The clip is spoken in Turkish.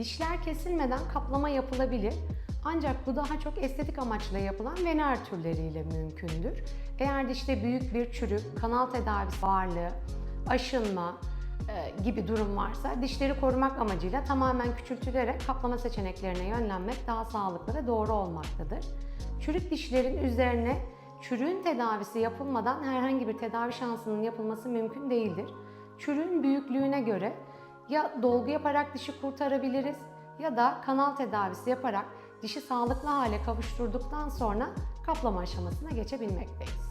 Dişler kesilmeden kaplama yapılabilir. Ancak bu daha çok estetik amaçla yapılan vener türleriyle mümkündür. Eğer dişte büyük bir çürük, kanal tedavisi varlığı, aşınma e, gibi durum varsa dişleri korumak amacıyla tamamen küçültülerek kaplama seçeneklerine yönlenmek daha sağlıklı ve doğru olmaktadır. Çürük dişlerin üzerine çürüğün tedavisi yapılmadan herhangi bir tedavi şansının yapılması mümkün değildir. Çürüğün büyüklüğüne göre ya dolgu yaparak dişi kurtarabiliriz ya da kanal tedavisi yaparak dişi sağlıklı hale kavuşturduktan sonra kaplama aşamasına geçebilmekteyiz.